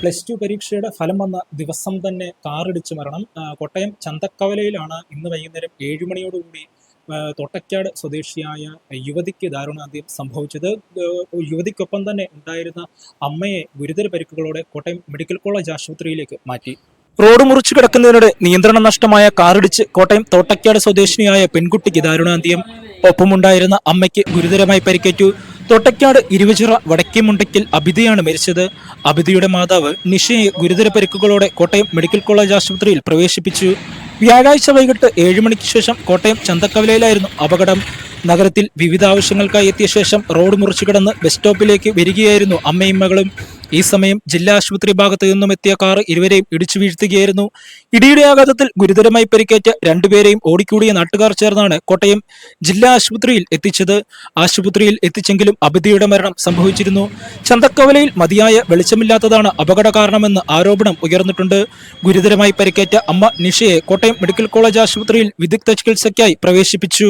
Plus two പരീക്ഷയുടെ ഫലം വന്ന ദിവസം തന്നെ കാറിടിച്ച് മരണം. കോട്ടയം ചന്തക്കവലയിലാണ് ഇന്ന് വൈകുന്നേരം ഏഴുമണിയോടുകൂടി തോട്ടക്കാട് സ്വദേശിയായ യുവതിക്ക് ദാരുണാന്ത്യം സംഭവിച്ചത്. യുവതിക്കൊപ്പം തന്നെ ഉണ്ടായിരുന്ന അമ്മയെ ഗുരുതര പരിക്കുകളോടെ കോട്ടയം മെഡിക്കൽ കോളേജ് ആശുപത്രിയിലേക്ക് മാറ്റി. റോഡ് മുറിച്ചു കിടക്കുന്നതിനിടെ നിയന്ത്രണം നഷ്ടമായ കാറിടിച്ച് കോട്ടയം തോട്ടക്കാട് സ്വദേശിനിയായ പെൺകുട്ടിക്ക് ദാരുണാന്ത്യം. ഒപ്പമുണ്ടായിരുന്ന അമ്മയ്ക്ക് ഗുരുതരമായി പരിക്കേറ്റു. തോട്ടയ്ക്കാട് ഇരുവച്ചിറ വടക്കേമുണ്ടയ്ക്കൽ അബിതയാണ് മരിച്ചത്. അബിതയുടെ മാതാവ് നിഷയെ ഗുരുതര പരിക്കുകളോടെ കോട്ടയം മെഡിക്കൽ കോളേജ് ആശുപത്രിയിൽ പ്രവേശിപ്പിച്ചു. വ്യാഴാഴ്ച വൈകിട്ട് ഏഴ് മണിക്ക് ശേഷം കോട്ടയം ചന്തക്കവലയിലായിരുന്നു അപകടം. നഗരത്തിൽ വിവിധ ആവശ്യങ്ങൾക്കായി എത്തിയ ശേഷം റോഡ് മുറിച്ചു കിടന്ന് ബസ് സ്റ്റോപ്പിലേക്ക് വരികയായിരുന്നു അമ്മയും മകളും. ഈ സമയം ജില്ലാ ആശുപത്രി ഭാഗത്തു നിന്നും എത്തിയ കാർ ഇരുവരെയും ഇടിച്ചു വീഴ്ത്തുകയായിരുന്നു. ഇടിയുടെ ആഘാതത്തിൽ ഗുരുതരമായി പരിക്കേറ്റ രണ്ടുപേരെയും ഓടിക്കൂടിയ നാട്ടുകാർ ചേർന്നാണ് കോട്ടയം ജില്ലാ ആശുപത്രിയിൽ എത്തിച്ചത്. ആശുപത്രിയിൽ എത്തിച്ചെങ്കിലും അബിതയുടെ മരണം സംഭവിച്ചിരുന്നു. ചന്തക്കവലയിൽ മതിയായ വെളിച്ചമില്ലാത്തതാണ് അപകട കാരണമെന്ന് ആരോപണം ഉയർന്നിട്ടുണ്ട്. ഗുരുതരമായി പരിക്കേറ്റ അമ്മ നിഷയെ കോട്ടയം മെഡിക്കൽ കോളേജ് ആശുപത്രിയിൽ വിദഗ്ധ ചികിത്സയ്ക്കായി പ്രവേശിപ്പിച്ചു.